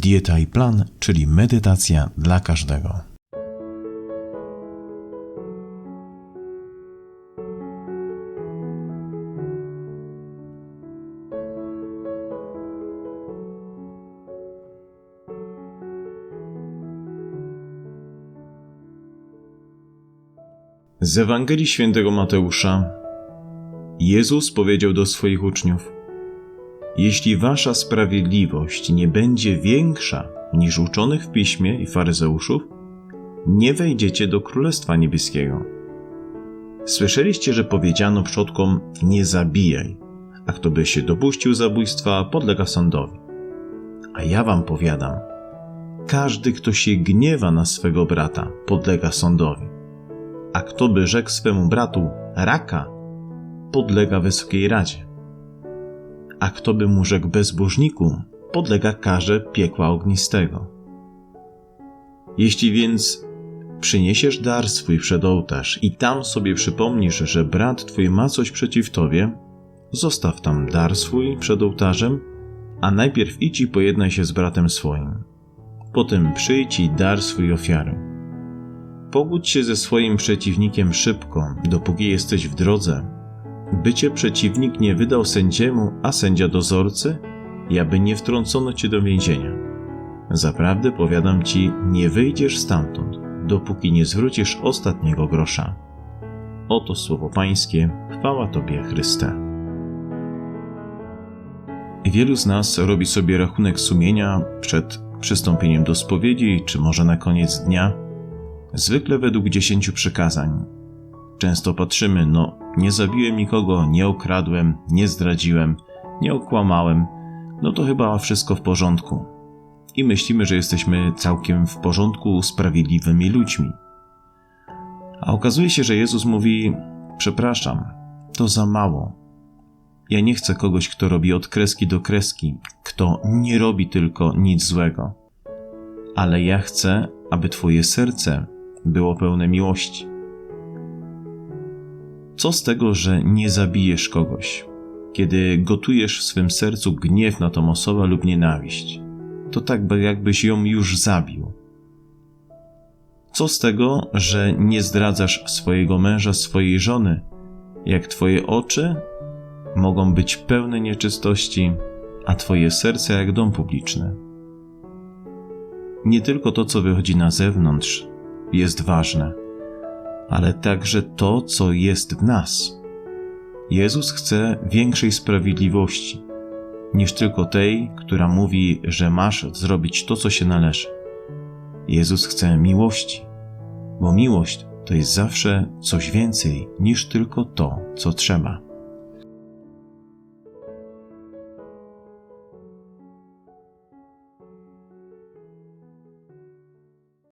Dieta i plan, czyli medytacja dla każdego. Z Ewangelii Świętego Mateusza Jezus powiedział do swoich uczniów: Jeśli wasza sprawiedliwość nie będzie większa niż uczonych w piśmie i faryzeuszów, nie wejdziecie do Królestwa Niebieskiego. Słyszeliście, że powiedziano przodkom: Nie zabijaj, a kto by się dopuścił zabójstwa, podlega sądowi. A ja wam powiadam: każdy, kto się gniewa na swego brata, podlega sądowi. A kto by rzekł swemu bratu raka, podlega wysokiej radzie. A kto by mu rzekł bezbożniku, podlega karze piekła ognistego. Jeśli więc przyniesiesz dar swój przed ołtarz i tam sobie przypomnisz, że brat twój ma coś przeciw tobie, zostaw tam dar swój przed ołtarzem, a najpierw idź i pojednaj się z bratem swoim. Potem przyjdź i dar swój ofiary. Pogódź się ze swoim przeciwnikiem szybko, dopóki jesteś w drodze, by cię przeciwnik nie wydał sędziemu, a sędzia dozorcy, i aby nie wtrącono cię do więzienia. Zaprawdę powiadam ci, nie wyjdziesz stamtąd, dopóki nie zwrócisz ostatniego grosza. Oto słowo Pańskie, chwała Tobie, Chryste. Wielu z nas robi sobie rachunek sumienia przed przystąpieniem do spowiedzi, czy może na koniec dnia, zwykle według dziesięciu przykazań. Często patrzymy, no, nie zabiłem nikogo, nie okradłem, nie zdradziłem, nie okłamałem, no to chyba wszystko w porządku. I myślimy, że jesteśmy całkiem w porządku, sprawiedliwymi ludźmi. A okazuje się, że Jezus mówi: Przepraszam, to za mało. Ja nie chcę kogoś, kto robi od kreski do kreski, kto nie robi tylko nic złego. Ale ja chcę, aby Twoje serce było pełne miłości. Co z tego, że nie zabijesz kogoś, kiedy gotujesz w swym sercu gniew na tą osobę lub nienawiść? To tak, jakbyś ją już zabił. Co z tego, że nie zdradzasz swojego męża, swojej żony, jak twoje oczy mogą być pełne nieczystości, a twoje serce jak dom publiczny? Nie tylko to, co wychodzi na zewnątrz, jest ważne, ale także to, co jest w nas. Jezus chce większej sprawiedliwości niż tylko tej, która mówi, że masz zrobić to, co się należy. Jezus chce miłości, bo miłość to jest zawsze coś więcej niż tylko to, co trzeba.